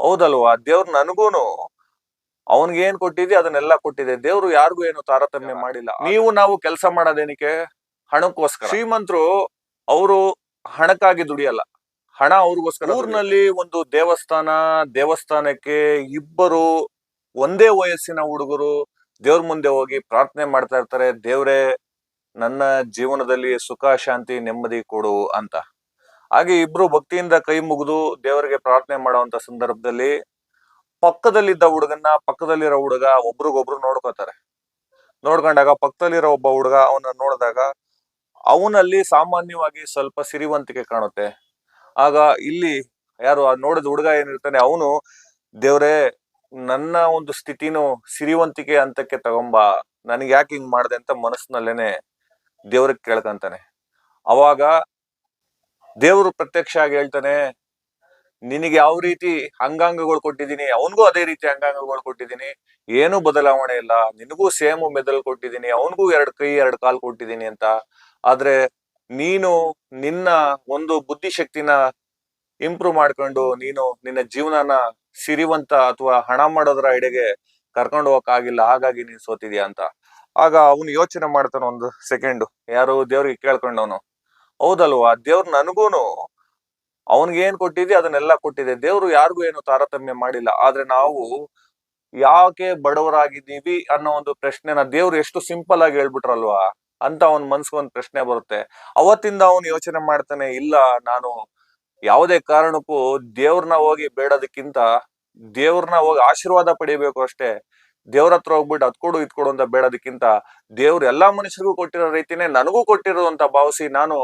ಹೌದಲ್ವಾ? ದೇವ್ರು ನನಗೂನು. ಅವನ್ಗೆ ಏನ್ ಕೊಟ್ಟಿದೆ ಅದನ್ನೆಲ್ಲ ಕೊಟ್ಟಿದೆ ದೇವ್ರು ಯಾರಿಗೂ ಏನು ತಾರತಮ್ಯ ಮಾಡಿಲ್ಲ. ನೀವು ನಾವು ಕೆಲಸ ಮಾಡೋದೇನಕ್ಕೆ? ಹಣಕ್ಕೋಸ್ಕರ. ಶ್ರೀಮಂತರು ಅವರು ಹಣಕ್ಕಾಗಿ ದುಡಿಯಲ್ಲ. ಹಣ ಅವ್ರಿಗೋಸ್ಕರ ಊರಿನಲ್ಲಿ ಒಂದು ದೇವಸ್ಥಾನ ದೇವಸ್ಥಾನಕ್ಕೆ ಇಬ್ಬರು ಒಂದೇ ವಯಸ್ಸಿನ ಹುಡುಗರು ದೇವ್ರ ಮುಂದೆ ಹೋಗಿ ಪ್ರಾರ್ಥನೆ ಮಾಡ್ತಾ ಇರ್ತಾರೆ. ದೇವ್ರೇ ನನ್ನ ಜೀವನದಲ್ಲಿ ಸುಖ ಶಾಂತಿ ನೆಮ್ಮದಿ ಕೊಡು ಅಂತ. ಹಾಗೆ ಇಬ್ರು ಭಕ್ತಿಯಿಂದ ಕೈ ಮುಗಿದು ದೇವರಿಗೆ ಪ್ರಾರ್ಥನೆ ಮಾಡುವಂತ ಸಂದರ್ಭದಲ್ಲಿ ಪಕ್ಕದಲ್ಲಿದ್ದ ಹುಡುಗನ್ನ ಪಕ್ಕದಲ್ಲಿರೋ ಹುಡುಗ ಒಬ್ರಿಗೊಬ್ರು ನೋಡ್ಕೋತಾರೆ. ನೋಡ್ಕೊಂಡಾಗ ಪಕ್ಕದಲ್ಲಿರೋ ಒಬ್ಬ ಹುಡುಗ ಅವನ ನೋಡಿದಾಗ ಅವನಲ್ಲಿ ಸಾಮಾನ್ಯವಾಗಿ ಸ್ವಲ್ಪ ಸಿರಿವಂತಿಕೆ ಕಾಣುತ್ತೆ. ಆಗ ಇಲ್ಲಿ ಯಾರು ನೋಡಿದ ಹುಡುಗ ಏನಿರ್ತಾನೆ ಅವನು, ದೇವ್ರೇ, ನನ್ನ ಒಂದು ಸ್ಥಿತಿನೂ ಸಿರಿವಂತಿಕೆ ಹಂತಕ್ಕೆ ತಗೊಂಬ ನನಗೆ ಯಾಕೆ ಹಿಂಗ್ ಮಾಡಿದೆ ಅಂತ ಮನಸ್ಸಿನಲ್ಲೇನೆ ದೇವ್ರಿಗೆ ಕೇಳ್ಕಂತಾನೆ. ಅವಾಗ ದೇವ್ರು ಪ್ರತ್ಯಕ್ಷ ಆಗಿ ಹೇಳ್ತಾನೆ, ನಿನಗೆ ಯಾವ ರೀತಿ ಅಂಗಾಂಗಗಳು ಕೊಟ್ಟಿದ್ದೀನಿ, ಅವನಿಗೂ ಅದೇ ರೀತಿ ಅಂಗಾಂಗಗಳು ಕೊಟ್ಟಿದ್ದೀನಿ, ಏನು ಬದಲಾವಣೆ ಇಲ್ಲ, ನಿನಗೂ ಸೇಮ್ ಮೆದಲ್ ಕೊಟ್ಟಿದ್ದೀನಿ, ಅವನಿಗೂ ಎರಡು ಕೈ, ಎರಡು ಕಾಲು ಕೊಟ್ಟಿದ್ದೀನಿ ಅಂತ. ಆದ್ರೆ ನೀನು ನಿನ್ನ ಒಂದು ಬುದ್ಧಿಶಕ್ತಿನ ಇಂಪ್ರೂವ್ ಮಾಡ್ಕೊಂಡು ನೀನು ನಿನ್ನ ಜೀವನನ ಸಿರಿವಂತ ಅಥವಾ ಹಣ ಮಾಡೋದ್ರ ಎಡೆಗೆ ಕರ್ಕೊಂಡು ಹೋಗಕ್ಕಾಗಿಲ್ಲ, ಹಾಗಾಗಿ ನೀನ್ ಸೋತಿದ್ಯಾ ಅಂತ. ಆಗ ಅವನು ಯೋಚನೆ ಮಾಡ್ತಾನ ಒಂದು ಸೆಕೆಂಡ್ ಯಾರು? ದೇವ್ರಿಗೆ ಕೇಳ್ಕೊಂಡವನು. ಹೌದಲ್ವಾ? ದೇವ್ರು ನನಗೂನು. ಅವನ್ಗೆ ಏನ್ ಕೊಟ್ಟಿದೆ ಅದನ್ನೆಲ್ಲ ಕೊಟ್ಟಿದೆ ದೇವ್ರು ಯಾರಿಗೂ ಏನು ತಾರತಮ್ಯ ಮಾಡಿಲ್ಲ. ಆದ್ರೆ ನಾವು ಯಾಕೆ ಬಡವರಾಗಿದ್ದೀವಿ ಅನ್ನೋ ಒಂದು ಪ್ರಶ್ನೆನ ದೇವ್ರು ಎಷ್ಟು ಸಿಂಪಲ್ ಆಗಿ ಹೇಳ್ಬಿಟ್ರಲ್ವಾ? ಅಂತ ಅವನ್ ಮನ್ಸ್ಗೊಂದ್ ಪ್ರಶ್ನೆ ಬರುತ್ತೆ. ಅವತ್ತಿಂದ ಅವನು ಯೋಚನೆ ಮಾಡ್ತಾನೆ, ಇಲ್ಲ, ನಾನು ಯಾವುದೇ ಕಾರಣಕ್ಕೂ ದೇವ್ರನ್ನ ಹೋಗಿ ಬೇಡೋದಕ್ಕಿಂತ ದೇವ್ರನ್ನ ಹೋಗಿ ಆಶೀರ್ವಾದ ಪಡಿಬೇಕು ಅಷ್ಟೇ. ದೇವ್ರ ಹತ್ರ ಹೋಗ್ಬಿಟ್ಟು ಅದ್ ಕೊಡು ಅಂತ ಬೇಡೋದಕ್ಕಿಂತ ದೇವ್ರು ಎಲ್ಲಾ ಮನುಷ್ಯರಿಗೂ ಕೊಟ್ಟಿರೋ ರೀತಿನೇ ನನಗೂ ಕೊಟ್ಟಿರೋದು ಅಂತ ಭಾವಿಸಿ ನಾನು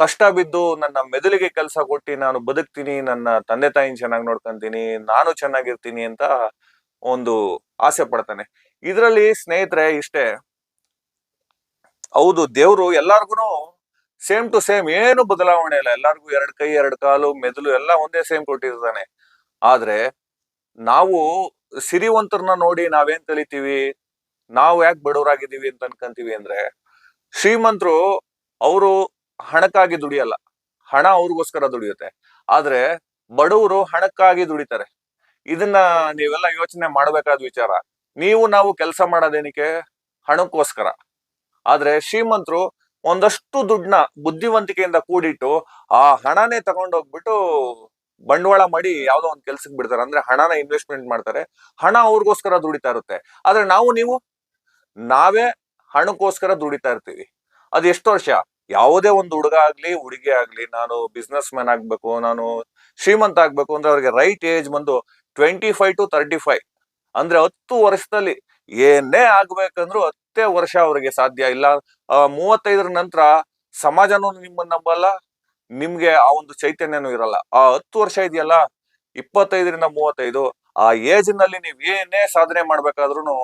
ಕಷ್ಟ ಬಿದ್ದು ನನ್ನ ಮೆದುಳಿಗೆ ಕೆಲಸ ಕೊಟ್ಟು ನಾನು ಬದುಕ್ತೀನಿ, ನನ್ನ ತಂದೆ ತಾಯಿನ ಚೆನ್ನಾಗಿ ನೋಡ್ಕೊಂತೀನಿ, ನಾನು ಚೆನ್ನಾಗಿರ್ತೀನಿ ಅಂತ ಒಂದು ಆಸೆ ಪಡ್ತಾನೆ. ಇದರಲ್ಲಿ ಸ್ನೇಹಿತರೆ, ಇಷ್ಟೇ. ಹೌದು, ದೇವ್ರು ಎಲ್ಲಾರ್ಗುನು ಸೇಮ್ ಟು ಸೇಮ್, ಏನು ಬದಲಾವಣೆ ಇಲ್ಲ. ಎಲ್ಲಾರ್ಗು ಎರಡ್ ಕೈ, ಎರಡ್ ಕಾಲು, ಮೆದುಳು ಎಲ್ಲ ಒಂದೇ ಸೇಮ್ ಕೊಟ್ಟಿರ್ತಾನೆ. ಆದ್ರೆ ನಾವು ಸಿರಿವಂತರನ್ನ ನೋಡಿ ನಾವೇನ್ ಕಲಿತೀವಿ, ನಾವು ಯಾಕೆ ಬಡವರಾಗಿದ್ದೀವಿ ಅಂತ ಅನ್ಕಂತೀವಿ ಅಂದ್ರೆ ಶ್ರೀಮಂತರು, ಅವರು ಹಣಕ್ಕಾಗಿ ದುಡಿಯಲ್ಲ. ಹಣ ಅವ್ರಿಗೋಸ್ಕರ ದುಡಿಯುತ್ತೆ. ಆದ್ರೆ ಬಡವರು ಹಣಕ್ಕಾಗಿ ದುಡಿತಾರೆ. ಇದನ್ನ ನೀವೆಲ್ಲ ಯೋಚನೆ ಮಾಡಬೇಕಾದ ವಿಚಾರ. ನೀವು ನಾವು ಕೆಲಸ ಮಾಡೋದೇನಿಕೆ ಹಣಕ್ಕೋಸ್ಕರ. ಆದ್ರೆ ಶ್ರೀಮಂತರು ಒಂದಷ್ಟು ದುಡ್ಡನ್ನ ಬುದ್ಧಿವಂತಿಕೆಯಿಂದ ಕೂಡಿಟ್ಟು ಆ ಹಣನೇ ತಗೊಂಡೋಗ್ಬಿಟ್ಟು ಬಂಡವಾಳ ಮಾಡಿ ಯಾವ್ದೋ ಒಂದ್ ಕೆಲ್ಸಕ್ಕೆ ಬಿಡ್ತಾರೆ. ಅಂದ್ರೆ ಹಣನ ಇನ್ವೆಸ್ಟ್ಮೆಂಟ್ ಮಾಡ್ತಾರೆ. ಹಣ ಅವ್ರಿಗೋಸ್ಕರ ದುಡಿತಾ ಇರುತ್ತೆ. ಆದ್ರೆ ನಾವು ನೀವು, ನಾವೇ ಹಣಕ್ಕೋಸ್ಕರ ದುಡಿತಾ ಇರ್ತೀವಿ. ಅದ್ ಎಷ್ಟು ವರ್ಷ? ಯಾವುದೇ ಒಂದು ಹುಡುಗ ಆಗ್ಲಿ, ಹುಡುಗಿ ಆಗ್ಲಿ, ನಾನು ಬಿಸ್ನೆಸ್ ಮ್ಯಾನ್ ಆಗ್ಬೇಕು, ನಾನು ಶ್ರೀಮಂತ ಆಗ್ಬೇಕು ಅಂದ್ರೆ ಅವ್ರಿಗೆ ರೈಟ್ ಏಜ್ ಬಂದು twenty five to thirty five ಅಂದ್ರೆ ಹತ್ತು ವರ್ಷದಲ್ಲಿ ಏನೇ ಆಗ್ಬೇಕಂದ್ರು ಹತ್ತೇ ವರ್ಷ ಅವ್ರಿಗೆ ಸಾಧ್ಯ ಇಲ್ಲ. ಮೂವತ್ತೈದರ ನಂತರ ಸಮಾಜನೂ ನಿಮ್ಮನ್ನ ನಂಬಲ್ಲ, ನಿಮ್ಗೆ ಆ ಒಂದು ಚೈತನ್ಯನೂ ಇರಲ್ಲ. ಆ ಹತ್ತು ವರ್ಷ ಇದೆಯಲ್ಲ, ಇಪ್ಪತ್ತೈದರಿಂದ ಮೂವತ್ತೈದು, ಆ ಏಜ್ನಲ್ಲಿ ನೀವ್ ಏನೇ ಸಾಧನೆ ಮಾಡ್ಬೇಕಾದ್ರೂ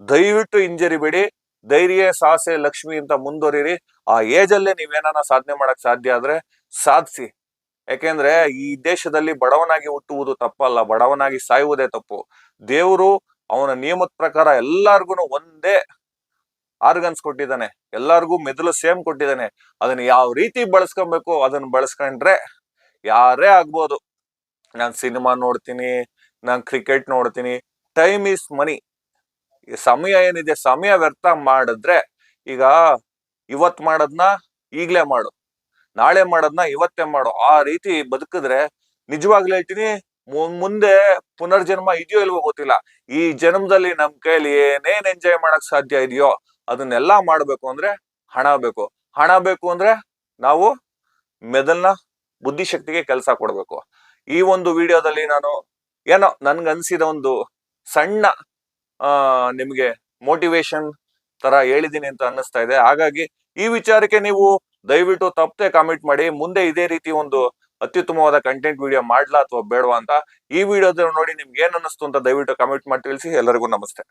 ದಯವಿಟ್ಟು ಹಿಂಜರಿಬೇಡಿ. ಧೈರ್ಯ, ಸಾಹಸೆ, ಲಕ್ಷ್ಮಿ ಅಂತ ಮುಂದುವರಿರಿ. ಆ ಏಜ್ ಅಲ್ಲೇ ನೀವೇನಾನ ಸಾಧನೆ ಮಾಡಕ್ ಸಾಧ್ಯ ಆದ್ರೆ ಸಾಧಿಸಿ. ಯಾಕೆಂದ್ರೆ ಈ ದೇಶದಲ್ಲಿ ಬಡವನಾಗಿ ಹುಟ್ಟುವುದು ತಪ್ಪಲ್ಲ, ಬಡವನಾಗಿ ಸಾಯುವುದೇ ತಪ್ಪು. ದೇವರು ಅವನ ನಿಯಮದ ಪ್ರಕಾರ ಎಲ್ಲಾರ್ಗು ಒಂದೇ ಆರ್ಗನ್ಸ್ ಕೊಟ್ಟಿದ್ದಾನೆ. ಎಲ್ಲಾರ್ಗೂ ಮೆದುಳು ಸೇಮ್ ಕೊಟ್ಟಿದ್ದಾನೆ. ಅದನ್ನ ಯಾವ ರೀತಿ ಬಳಸ್ಕೊಬೇಕು, ಅದನ್ನ ಬಳಸ್ಕೊಂಡ್ರೆ ಯಾರೇ ಆಗ್ಬೋದು. ನಾನ್ ಸಿನಿಮಾ ನೋಡ್ತೀನಿ, ನಾನ್ ಕ್ರಿಕೆಟ್ ನೋಡ್ತೀನಿ ಟೈಮ್ ಈಸ್ ಮನಿ ಸಮಯ ಏನಿದೆ ಸಮಯ ವ್ಯರ್ಥ ಮಾಡಿದ್ರೆ ಈಗ ಇವತ್ ಮಾಡೋದ್ನ ಈಗ್ಲೇ ಮಾಡು, ನಾಳೆ ಮಾಡೋದ್ನ ಇವತ್ತೇ ಮಾಡು. ಆ ರೀತಿ ಬದುಕಿದ್ರೆ ನಿಜವಾಗ್ಲೂ ಹೇಳ್ತೀನಿ ಮುಂದೆ ಪುನರ್ಜನ್ಮ ಇದೆಯೋ ಇಲ್ವೋ ಗೊತ್ತಿಲ್ಲ. ಈ ಜನ್ಮದಲ್ಲಿ ನಮ್ ಕೈಲಿ ಏನೇನ್ ಎಂಜಾಯ್ ಮಾಡಕ್ ಸಾಧ್ಯ ಇದೆಯೋ ಅದನ್ನೆಲ್ಲಾ ಮಾಡ್ಬೇಕು ಅಂದ್ರೆ ಹಣ ಬೇಕು. ಹಣ ಬೇಕು ಅಂದ್ರೆ ನಾವು ಮೆದಲ್ನ, ಬುದ್ಧಿಶಕ್ತಿಗೆ ಕೆಲಸ ಕೊಡ್ಬೇಕು. ಈ ಒಂದು ವಿಡಿಯೋದಲ್ಲಿ ನಾನು ಏನೋ ನನ್ಗನ್ಸಿದ ಒಂದು ಸಣ್ಣ ನಿಮ್ಗೆ ಮೋಟಿವೇಶನ್ ತರ ಹೇಳಿದ್ದೀನಿ ಅಂತ ಅನ್ನಿಸ್ತಾ ಇದೆ. ಹಾಗಾಗಿ ಈ ವಿಚಾರಕ್ಕೆ ನೀವು ದಯವಿಟ್ಟು ತಪ್ಪದೆ ಕಾಮೆಂಟ್ ಮಾಡಿ. ಮುಂದೆ ಇದೇ ರೀತಿ ಒಂದು ಅತ್ಯುತ್ತಮವಾದ ಕಂಟೆಂಟ್ ವಿಡಿಯೋ ಮಾಡ್ಲಾ ಅಥವಾ ಬೇಡವಾ ಅಂತ ಈ ವಿಡಿಯೋದ ನೋಡಿ ನಿಮ್ಗೆ ಏನ್ ಅನ್ನಿಸ್ತು ಅಂತ ದಯವಿಟ್ಟು ಕಾಮೆಂಟ್ ಮಾಡಿ ತಿಳಿಸಿ. ಎಲ್ಲರಿಗೂ ನಮಸ್ತೆ.